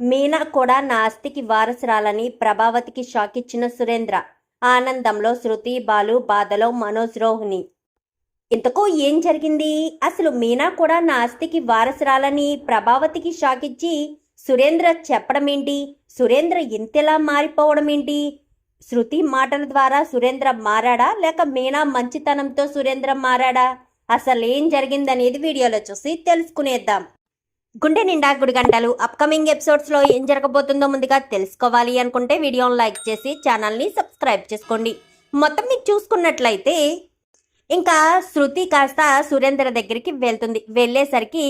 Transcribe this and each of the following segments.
మీనా కూడా నా ఆస్తికి వారసురాలని ప్రభావతికి షాక్ ఇచ్చిన సురేంద్ర ఆనందంలో శృతి బాలు బాధలో మనోజ్ రోహిణి. ఇంతకు ఏం జరిగింది? అసలు మీనా కూడా నా ఆస్తికి వారసురాలని ప్రభావతికి షాక్ ఇచ్చి సురేంద్ర చెప్పడం ఏంటి సురేంద్ర ఇంతలా మారిపోవడం ఏంటి శృతి మాటల ద్వారా సురేంద్ర మారాడా? లేక మీనా మంచితనంతో సురేంద్ర మారాడా? అసలు ఏం జరిగిందనేది వీడియోలో చూసి తెలుసుకునేద్దాం. గుండె నిండా గుడి గంటలు అప్కమింగ్ ఎపిసోడ్స్లో ఏం జరగబోతుందో ముందుగా తెలుసుకోవాలి అనుకుంటే వీడియోని లైక్ చేసి ఛానల్ని సబ్స్క్రైబ్ చేసుకోండి. మొత్తం మీకు చూసుకున్నట్లయితే ఇంకా శృతి కాస్త సురేంద్ర దగ్గరికి వెళ్తుంది. వెళ్ళేసరికి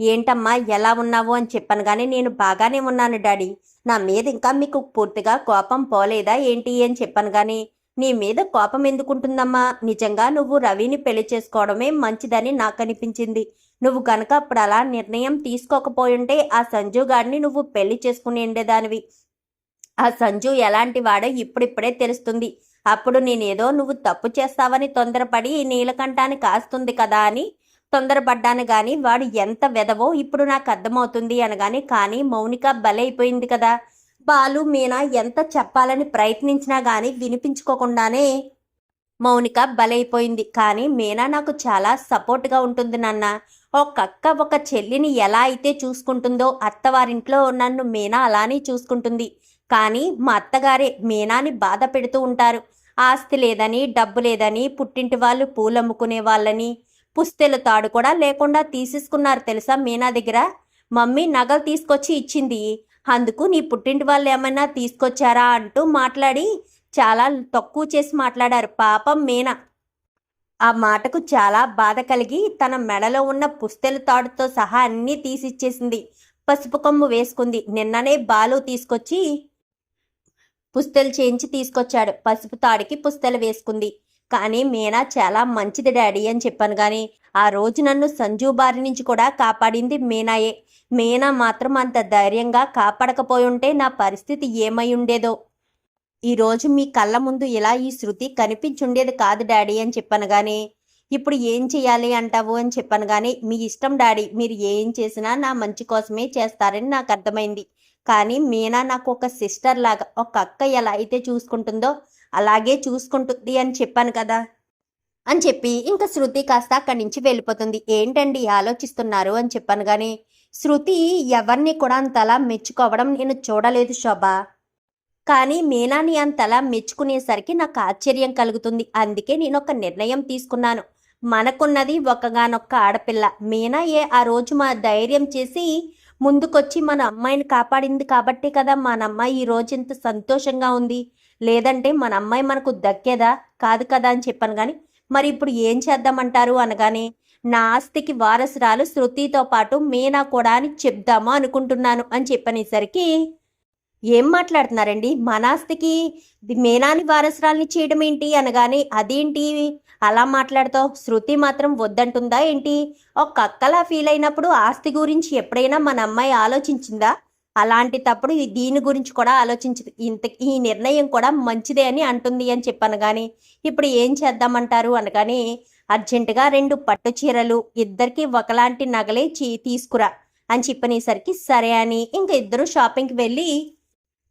ఏంటమ్మా ఎలా ఉన్నావు? అని చెప్పాను. కానీ నేను బాగానే ఉన్నాను డాడీ. నా మీద ఇంకా మీకు పూర్తిగా కోపం పోలేదా ఏంటి? అని చెప్పాను. కానీ నీ మీద కోపం ఎందుకుంటుందమ్మా? నిజంగా నువ్వు రవిని పెళ్ళి చేసుకోవడమే మంచిదని నాకు అనిపించింది. నువ్వు కనుక అప్పుడు అలా నిర్ణయం తీసుకోకపోయుంటే ఆ సంజు గారిని నువ్వు పెళ్ళి చేసుకుని ఉండేదానివి. ఆ సంజు ఎలాంటి వాడో ఇప్పుడిప్పుడే తెలుస్తుంది. అప్పుడు నేనేదో నువ్వు తప్పు చేస్తావని తొందరపడి నీలకంఠాన్ని కాస్తుంది కదా అని తొందరపడ్డాను గాని వాడు ఎంత వెదవో ఇప్పుడు నాకు అర్థమవుతుంది అనగాని కానీ మౌనిక బలైపోయింది కదా. బాలు మీనా ఎంత చెప్పాలని ప్రయత్నించినా గాని వినిపించుకోకుండానే మౌనిక బలైపోయింది. కానీ మీనా నాకు చాలా సపోర్ట్గా ఉంటుంది నాన్న. ఒక అక్క ఒక చెల్లిని ఎలా అయితే చూసుకుంటుందో అత్తవారింట్లో నన్ను మీనా అలానే చూసుకుంటుంది. కానీ మా అత్తగారే మీనాని బాధ పెడుతూ ఉంటారు. ఆస్తి లేదని డబ్బు లేదని పుట్టింటి వాళ్ళు పూలమ్ముకునే వాళ్ళని పుస్తెల తాడు కూడా లేకుండా తీసేసుకున్నారు తెలుసా మీనా దగ్గర? మమ్మీ నగలు తీసుకొచ్చి ఇచ్చింది. అందుకు నీ పుట్టింటి వాళ్ళు ఏమైనా తీసుకొచ్చారా అంటూ మాట్లాడి చాలా తక్కువ చేసి మాట్లాడారు. పాపం మీనా. ఆ మాటకు చాలా బాధ కలిగి తన మెడలో ఉన్న పుస్తెల తాడుతో సహా అన్నీ తీసిచ్చేసింది. పసుపు కొమ్ము వేసుకుంది. నిన్ననే బాలు తీసుకొచ్చి పుస్తెలు చేయించి తీసుకొచ్చాడు. పసుపు తాడికి పుస్తెలు వేసుకుంది. కానీ మీనా చాలా మంచిది డాడీ అని చెప్పాను కానీ ఆ రోజు నన్ను సంజు బారి నుంచి కూడా కాపాడింది మీనాయే. మీనా మాత్రం అంత ధైర్యంగా కాపాడకపోయి ఉంటే నా పరిస్థితి ఏమై ఉండేదో. ఈరోజు మీ కళ్ళ ముందు ఇలా ఈ శృతి కనిపించుండేది కాదు డాడీ అని చెప్పాను కానీ ఇప్పుడు ఏం చేయాలి అంటావు? అని చెప్పాను కానీ మీ ఇష్టం డాడీ మీరు ఏం చేసినా నా మంచి కోసమే చేస్తారని నాకు అర్థమైంది. కానీ మీనా నాకు ఒక సిస్టర్ లాగా ఒక అక్క ఎలా అయితే చూసుకుంటుందో అలాగే చూసుకుంటుంది అని చెప్పాను కదా. అని చెప్పి ఇంకా శృతి కాస్త అక్కడి నుంచి వెళ్ళిపోతుంది. ఏంటండి ఆలోచిస్తున్నారు? అని చెప్పాను కానీ శృతి ఎవరిని కూడా అంతలా మెచ్చుకోవడం నేను చూడలేదు శోభ. కానీ మీనాని అంతలా మెచ్చుకునేసరికి నాకు ఆశ్చర్యం కలుగుతుంది. అందుకే నేను ఒక నిర్ణయం తీసుకున్నాను. మనకున్నది ఒకగానొక్క ఆడపిల్ల. మీనా ఏ ఆ రోజు మా ధైర్యం చేసి ముందుకొచ్చి మన అమ్మాయిని కాపాడింది కాబట్టే కదా మన అమ్మాయి ఈ రోజు ఇంత సంతోషంగా ఉంది. లేదంటే మన అమ్మాయి మనకు దక్కేదా? కాదు కదా అని చెప్పాను కానీ మరి ఇప్పుడు ఏం చేద్దామంటారు అనగానే నా ఆస్తికి వారసురాలు శృతితో పాటు మీనా కూడా అని చెప్దాము అనుకుంటున్నాను అని చెప్పనేసరికి ఏం మాట్లాడుతున్నారండి? మన ఆస్తికి ది- వారసురాల్ని చేయడం ఏంటి అనగానే అదేంటి? అలా మాట్లాడతావు? శృతి మాత్రం వద్దంటుందా ఏంటి? ఒక అక్కలా ఫీల్ అయినప్పుడు ఆస్తి గురించి ఎప్పుడైనా మన అమ్మాయి ఆలోచించిందా? అలాంటి తప్పుడు దీని గురించి కూడా ఆలోచించదు. ఇంత ఈ నిర్ణయం కూడా మంచిదే అని అంటుంది అని చెప్పాను కానీ ఇప్పుడు ఏం చేద్దామంటారు? అనగానే అర్జెంటుగా రెండు పట్టు చీరలు ఇద్దరికి ఒకలాంటి నగలే చీ తీసుకురా అని చెప్పనేసరికి సరే అని ఇంకా ఇద్దరు షాపింగ్కి వెళ్ళి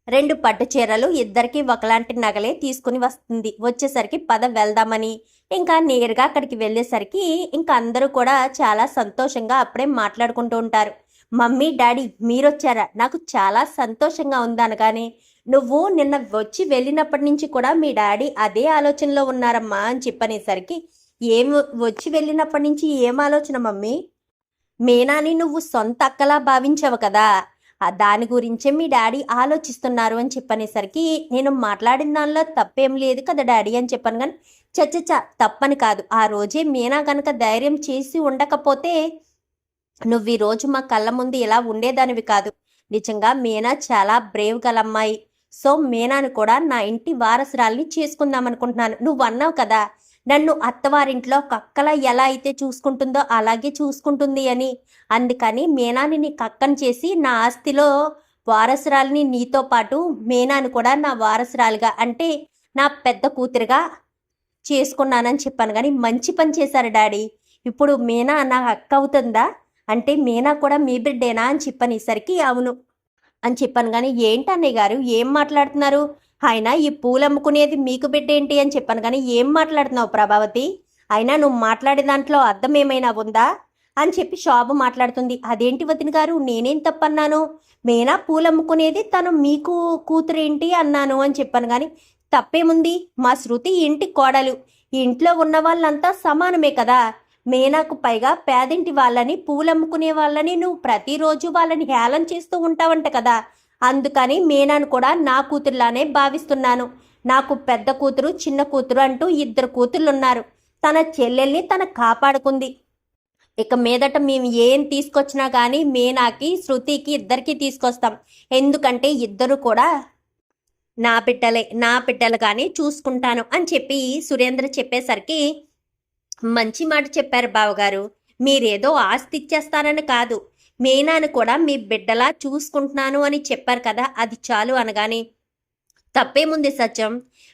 రెండు పట్టు చీరలు ఇద్దరికి ఒకలాంటి నగలే తీసుకుని వస్తుంది. వచ్చేసరికి పద వెళ్దామని. ఇంకా నేరుగా అక్కడికి వెళ్ళేసరికి ఇంకా అందరూ కూడా చాలా సంతోషంగా అప్పుడే మాట్లాడుకుంటూ ఉంటారు. మమ్మీ డాడీ మీరొచ్చారా? నాకు చాలా సంతోషంగా ఉందనగానే నువ్వు నిన్న వచ్చి వెళ్ళినప్పటి నుంచి కూడా మీ డాడీ అదే ఆలోచనలో ఉన్నారమ్మా అని చెప్పనేసరికి. ఏం వచ్చి వెళ్ళినప్పటి నుంచి ఏం ఆలోచన మమ్మీ? మీనాని నువ్వు సొంత అక్కలా భావించావు కదా. దాని గురించే మీ డాడీ ఆలోచిస్తున్నారు అని చెప్పనేసరికి నేను మాట్లాడిన దానిలో తప్పేం లేదు కదా డాడీ అని చెప్పాను కానీ చచ్చచ్చ తప్పని కాదు. ఆ రోజే మీనా కనుక ధైర్యం చేసి ఉండకపోతే నువ్వు ఈ రోజు మా కళ్ళ ముందు ఇలా ఉండేదానివి కాదు. నిజంగా మీనా చాలా బ్రేవ్ గల అమ్మాయి. సో మీనాను కూడా నా ఇంటి వారసురాల్ని చేసుకుందాం అనుకుంటున్నాను. నువ్వు అన్నావు కదా నన్ను అత్తవారింట్లో కక్కల ఎలా అయితే చూసుకుంటుందో అలాగే చూసుకుంటుంది అని. అందుకని మీనాని నీ చేసి నా ఆస్తిలో వారసురాలిని నీతో పాటు మీనాను కూడా నా వారసురాలుగా అంటే నా పెద్ద కూతురుగా చేసుకున్నానని చెప్పాను. కానీ మంచి పని చేశారు డాడీ. ఇప్పుడు మీనా నా అక్క అవుతుందా? అంటే మీనా కూడా మీ బిడ్డేనా అని చెప్పనేసరికి అవును అని చెప్పాను. కానీ ఏంటన్నయ్య గారు? ఏం మాట్లాడుతున్నారు? ఆయన ఈ పూలు అమ్ముకునేది మీకు బిడ్డ ఏంటి అని చెప్పాను కానీ ఏం మాట్లాడుతున్నావు ప్రభావతి? అయినా నువ్వు మాట్లాడే దాంట్లో అర్థం ఏమైనా ఉందా? అని చెప్పి షాబు మాట్లాడుతుంది. అదేంటి వదిన గారు నేనేం తప్పన్నాను? మేనా పూలు అమ్ముకునేది తను మీకు కూతురేంటి అన్నాను అని చెప్పాను కానీ తప్పేముంది? మా శృతి ఇంటి కోడలు. ఇంట్లో ఉన్న వాళ్ళంతా సమానమే కదా. మేనాకు పైగా పేదింటి వాళ్ళని పూలమ్ముకునే వాళ్ళని నువ్వు ప్రతిరోజు వాళ్ళని హేళన చేస్తూ ఉంటావంట కదా. అందుకని మీనాను కూడా నా కూతురులానే భావిస్తున్నాను. నాకు పెద్ద కూతురు చిన్న కూతురు అంటూ ఇద్దరు కూతుర్లు ఉన్నారు తన చెల్లెల్ని తన కాపాడుకుంది. ఇక మీదట మేము ఏం తీసుకొచ్చినా కానీ మీనాకి శృతికి ఇద్దరికి తీసుకొస్తాం. ఎందుకంటే ఇద్దరు కూడా నా బిడ్డలే నా బిడ్డలు కానీ చూసుకుంటాను అని చెప్పి సురేంద్ర చెప్పేసరికి మంచి మాట చెప్పారు బావగారు. మీరేదో ఆస్తి ఇచ్చేస్తారని కాదు. మీనాను కూడా మీ బిడ్డలా చూసుకుంటున్నాను అని చెప్పారు కదా అది చాలు అనగానే తప్పేముంది సత్యం?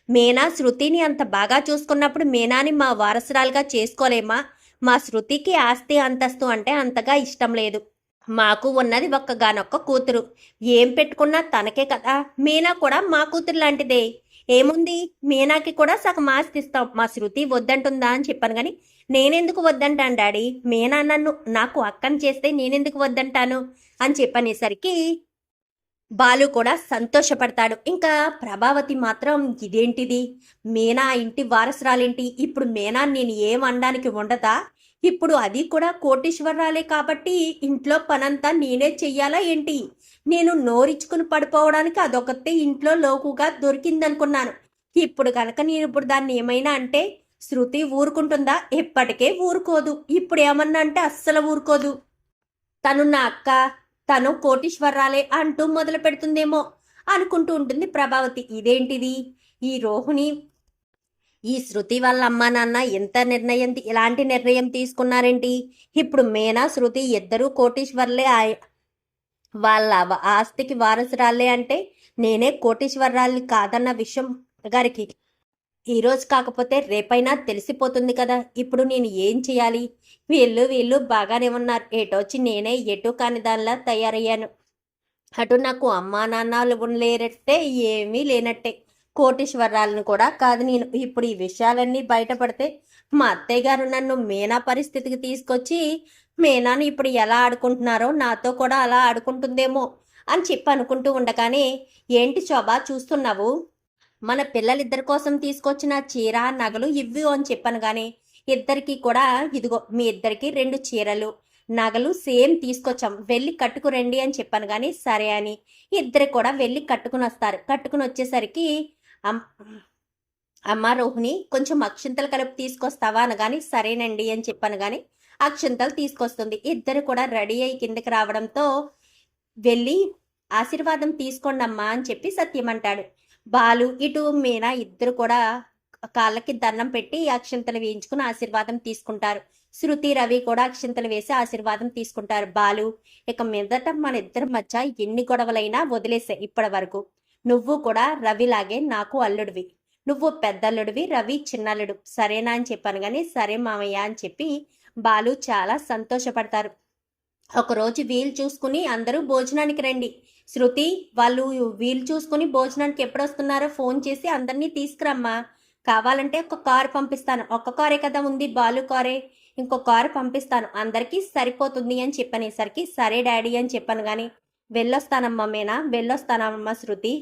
మీనా శృతిని అంత బాగా చూసుకున్నప్పుడు మీనాని మా వారసురాలుగా చేసుకోలేమా? మా శృతికి ఆస్తి అంతస్తు అంటే అంతగా ఇష్టం లేదు. మాకు ఉన్నది ఒక్కగానొక్క కూతురు. ఏం పెట్టుకున్నా తనకే కదా. మీనా కూడా మా కూతురు లాంటిదే. ఏముంది? మీనాకి కూడా సగం ఆస్తి ఇస్తాం మా శృతి వద్దంటుందా అని చెప్పాను కానీ నేనెందుకు వద్దంటాను డాడీ? మీనా నన్ను నాకు అక్కని చేస్తే నేనెందుకు వద్దంటాను? అని చెప్పనేసరికి బాలు కూడా సంతోషపడతాడు. ఇంకా ప్రభావతి మాత్రం ఇదేంటిది? మీనా ఇంటి వారసురాలేంటి? ఇప్పుడు మీనా నేను ఏం అనడానికి ఉండదా? ఇప్పుడు అది కూడా కోటీశ్వరరాలే కాబట్టి ఇంట్లో పనంతా నేనే చెయ్యాలా ఏంటి? నేను నోరిచ్చుకుని పడిపోవడానికి అదొకతే ఇంట్లో లోకుగా దొరికిందనుకున్నాను. ఇప్పుడు కనుక నేను ఇప్పుడు దాన్ని ఏమైనా అంటే శృతి ఊరుకుంటుందా? ఎప్పటికే ఊరుకోదు. ఇప్పుడు ఏమన్నా అంటే అస్సలు ఊరుకోదు. తను నా అక్క తను కోటీశ్వరాలే అంటూ మొదలు పెడుతుందేమో అనుకుంటూ ఉంటుంది ప్రభావతి. ఇదేంటిది? ఈ రోహిణి ఈ శృతి వాళ్ళ అమ్మా నాన్న ఎంత నిర్ణయం ఇలాంటి ఎలాంటి నిర్ణయం తీసుకున్నారేంటి? ఇప్పుడు మేనా శృతి ఇద్దరు కోటీశ్వర్లే ఆయ- వాళ్ళ ఆస్తికి వారసురాలే అంటే నేనే కోటీశ్వరరాల్ని కాదన్న విషయం గారికి. ఈరోజు కాకపోతే రేపైనా తెలిసిపోతుంది కదా. ఇప్పుడు నేను ఏం చేయాలి? వీళ్ళు వీళ్ళు బాగానే ఉన్నారు. ఏటొచ్చి నేనే ఎటు కాని దానిలా తయారయ్యాను. అటు నాకు అమ్మా నాన్నలు ఉండలేనట్టే ఏమీ లేనట్టే. కోటీశ్వరాలను కూడా కాదు నేను ఇప్పుడు ఈ విషయాలన్నీ బయటపడితే మా అత్తయ్య గారు నన్ను మీనా పరిస్థితికి తీసుకొచ్చి మీనాను ఇప్పుడు ఎలా ఆడుకుంటున్నారో నాతో కూడా అలా ఆడుకుంటుందేమో అని చెప్పి అనుకుంటూ ఉండగానే ఏంటి శోభ చూస్తున్నావు? మన పిల్లలిద్దరి కోసం తీసుకొచ్చిన చీర నగలు ఇవ్వు అని చెప్పాను కానీ ఇద్దరికి కూడా ఇదిగో మీ ఇద్దరికి రెండు చీరలు నగలు సేమ్ తీసుకొచ్చాం వెళ్ళి కట్టుకురండి అని చెప్పాను కానీ సరే అని ఇద్దరు కూడా వెళ్ళి కట్టుకుని వస్తారు. కట్టుకుని వచ్చేసరికి అమ్మ రోహిణి కొంచెం అక్షింతలు కలిపి తీసుకొస్తావా అనగాని సరేనండి అని చెప్పాను కానీ అక్షింతలు తీసుకొస్తుంది. ఇద్దరు కూడా రెడీ అయ్యి కిందకి రావడంతో వెళ్ళి ఆశీర్వాదం తీసుకోండి అమ్మా అని చెప్పి సత్యం అంటాడు. బాలు ఇటు మీనా ఇద్దరు కూడా కాళ్ళకి దండం పెట్టి అక్షింతలు వేయించుకుని ఆశీర్వాదం తీసుకుంటారు. శృతి రవి కూడా అక్షింతలు వేసి ఆశీర్వాదం తీసుకుంటారు. బాలు ఇక మీదట మన ఇద్దరి మధ్య ఎన్ని గొడవలైనా వదిలేసాయి ఇప్పటి వరకు. నువ్వు కూడా రవిలాగే నాకు అల్లుడివి. నువ్వు పెద్దల్లుడివి రవి చిన్నల్లుడు. సరేనా అని చెప్పాను కానీ సరే మామయ్య అని చెప్పి బాలు చాలా సంతోషపడతారు. ఒకరోజు వీలు చూసుకుని అందరూ భోజనానికి రండి. శృతి వాళ్ళు వీలు చూసుకుని భోజనానికి ఎప్పుడు వస్తున్నారో ఫోన్ చేసి అందరినీ తీసుకురమ్మా. కావాలంటే ఒక కారు పంపిస్తాను. ఒక్క కారే కదా ఉంది బాలు కారే. ఇంకో కారు పంపిస్తాను. అందరికీ సరిపోతుంది అని చెప్పనేసరికి సరే డాడీ అని చెప్పాను కానీ వెళ్ళొస్తానమ్మా మేనా వెళ్ళొస్తానమ్మా శృతి.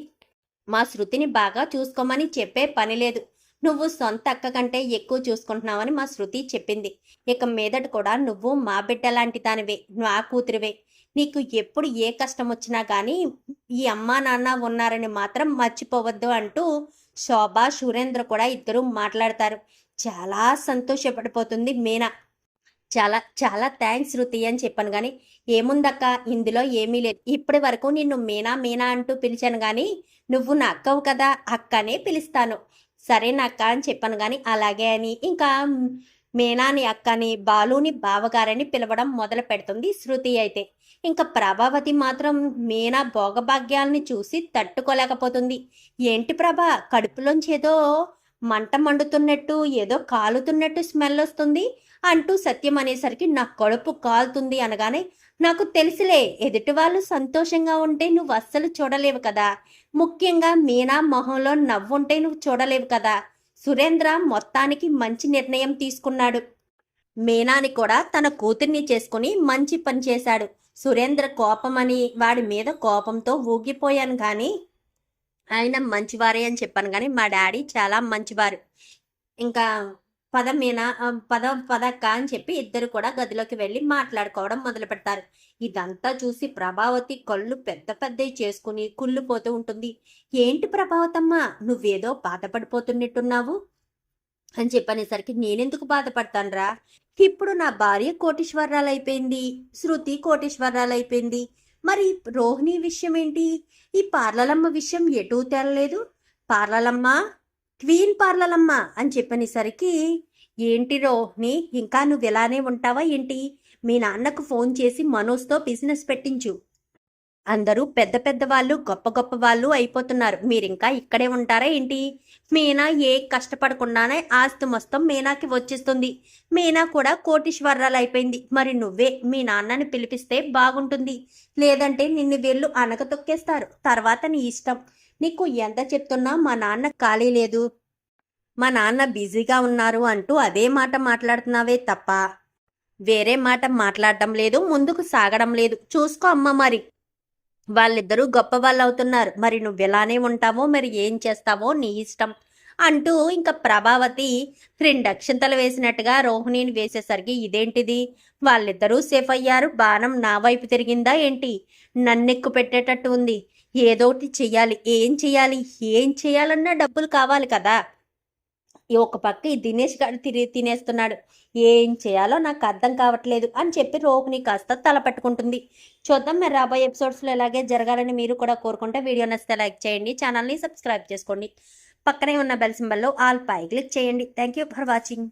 మా శృతిని బాగా చూసుకోమని చెప్పే పని లేదు. నువ్వు సొంత అక్క కంటే ఎక్కువ చూసుకుంటున్నావని మా శృతి చెప్పింది. ఇక మీదట కూడా నువ్వు మా బిడ్డ లాంటి దానివే నా కూతురివే. నీకు ఎప్పుడు ఏ కష్టం వచ్చినా కానీ ఈ అమ్మా నాన్న ఉన్నారని మాత్రం మర్చిపోవద్దు అంటూ శోభ సురేంద్ర కూడా ఇద్దరు మాట్లాడతారు. చాలా సంతోషపడిపోతుంది మీనా. చాలా చాలా థ్యాంక్స్ శృతి అని చెప్పాను కానీ ఏముందక్క? ఇందులో ఏమీ లేదు. ఇప్పటి వరకు నిన్ను మీనా మీనా అంటూ పిలిచాను కానీ నువ్వు నా అక్కవు కదా? అక్కనే పిలుస్తాను. సరే నా అక్క అని చెప్పాను కానీ అలాగే అని. ఇంకా మీనాని అక్కని బాలుని బావగారని పిలవడం మొదలు పెడుతుంది శృతి అయితే. ఇంకా ప్రభావతి మాత్రం మీనా భోగభాగ్యాలని చూసి తట్టుకోలేకపోతుంది. ఏంటి ప్రభా? కడుపులోంచి ఏదో మంట మండుతున్నట్టు ఏదో కాలుతున్నట్టు స్మెల్ వస్తుంది అంటూ సత్యం అనేసరికి నా కడుపు కాలుతుంది అనగానే నాకు తెలుసులే ఎదుటి వాళ్ళు సంతోషంగా ఉంటే నువ్వు అస్సలు చూడలేవు కదా. ముఖ్యంగా మీనా మొహంలో నవ్వుంటే నువ్వు చూడలేవు కదా. సురేంద్ర మొత్తానికి మంచి నిర్ణయం తీసుకున్నాడు. మీనాని కూడా తన కూతుర్ని చేసుకుని మంచి పని చేశాడు. సురేంద్ర కోపమని వాడి మీద కోపంతో ఊగిపోయాను కానీ ఆయన మంచివారే అని చెప్పాను కానీ మా డాడీ చాలా మంచివారు. ఇంకా పద మీనా పద పదక్క అని చెప్పి ఇద్దరు కూడా గదిలోకి వెళ్ళి మాట్లాడుకోవడం మొదలు పెడతారు. ఇదంతా చూసి ప్రభావతి కళ్ళు పెద్ద పెద్దవి చేసుకుని కుళ్ళిపోతూ ఉంటుంది. ఏంటి ప్రభావతమ్మ నువ్వేదో బాధపడిపోతున్నట్టున్నావు? అని చెప్పనేసరికి నేనెందుకు బాధపడతానురా? ఇప్పుడు నా భార్య కోటీశ్వరరాలు అయిపోయింది శృతి కోటీశ్వరరాలు అయిపోయింది మరి రోహిణి విషయం ఏంటి ఈ పార్లలమ్మ విషయం ఎటూ తేలలేదు పార్లలమ్మ క్వీన్ పార్లలమ్మ అని చెప్పనేసరికి ఏంటి రోహిణి ఇంకా నువ్వు ఇలానే ఉంటావా ఏంటి? మీ నాన్నకు ఫోన్ చేసి మనోజ్తో బిజినెస్ పెట్టించు. అందరూ పెద్ద పెద్ద వాళ్ళు గొప్ప గొప్ప వాళ్ళు అయిపోతున్నారు. మీరింకా ఇక్కడే ఉంటారా ఏంటి? మీనా ఏ కష్టపడకుండానే ఆస్తి మొత్తం మీనాకి వచ్చేస్తుంది. మీనా కూడా కోటీశ్వరాలు అయిపోయింది. మరి నువ్వే మీ నాన్నని పిలిపిస్తే బాగుంటుంది. లేదంటే నిన్ను వీళ్ళు అనగతొక్కేస్తారు తర్వాత నీ ఇష్టం. నీకు ఎంత చెప్తున్నా మా నాన్న ఖాళీ లేదు. మా నాన్న బిజీగా ఉన్నారు అంటూ అదే మాట మాట్లాడుతున్నావే తప్ప. వేరే మాట మాట్లాడడం లేదు ముందుకు సాగడం లేదు. చూసుకో అమ్మ మరి. వాళ్ళిద్దరూ గొప్ప వాళ్ళు అవుతున్నారు మరి నువ్వు ఇలానే ఉంటావో మరి ఏం చేస్తావో నీ ఇష్టం అంటూ ఇంకా ప్రభావతి రెండు అక్షంతలు వేసినట్టుగా రోహిణిని వేసేసరికి ఇదేంటిది? వాళ్ళిద్దరూ సేఫ్ అయ్యారు. బాణం నా వైపు తిరిగిందా ఏంటి? నన్నెక్కు పెట్టేటట్టు ఉంది. ఏదోటి చెయ్యాలి. ఏం చెయ్యాలి? ఏం చేయాలన్నా డబ్బులు కావాలి కదా. ఒక పక్క ఈ దినేష్ గారు తిరిగి తినేస్తున్నాడు. ఏం చేయాలో నాకు అర్థం కావట్లేదు అని చెప్పి రోహిణి కాస్త తల పట్టుకుంటుంది. చూద్దాం మరి రాబోయే ఎపిసోడ్స్లో ఇలాగే జరగాలని మీరు కూడా కోరుకుంటే వీడియో నచ్చితే లైక్ చేయండి ఛానల్ని సబ్స్క్రైబ్ చేసుకోండి. పక్కనే ఉన్న బెల్ సింబల్లో ఆల్ పై క్లిక్ చేయండి. Thank you for watching